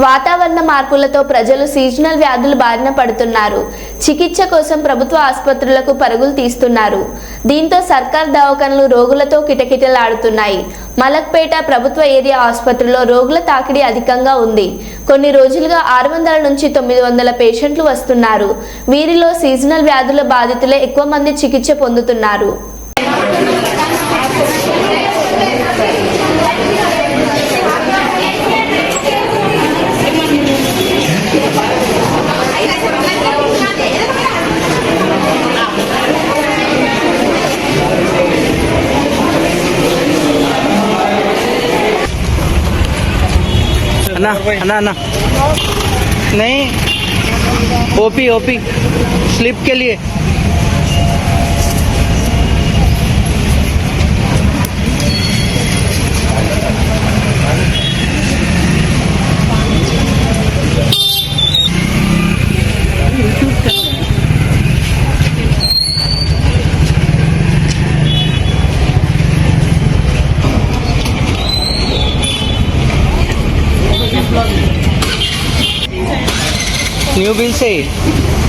వాతావరణ మార్పులతో ప్రజలు సీజనల్ వ్యాధులు బారిన పడుతున్నారు. చికిత్స కోసం ప్రభుత్వ ఆసుపత్రులకు పరుగులు తీస్తున్నారు. దీంతో సర్కార్ దవాఖానలు రోగులతో కిటకిటలాడుతున్నాయి. మలక్పేట ప్రభుత్వ ఏరియా ఆసుపత్రిలో రోగుల తాకిడి అధికంగా ఉంది. కొన్ని రోజులుగా ఆరు వందల నుంచి తొమ్మిది వందల పేషెంట్లు వస్తున్నారు. వీరిలో సీజనల్ వ్యాధుల బాధితులే ఎక్కువ మంది చికిత్స పొందుతున్నారు. अन्ना ना ना। नहीं ओपी ओपी। स्लिप के लिए। New Bills eh.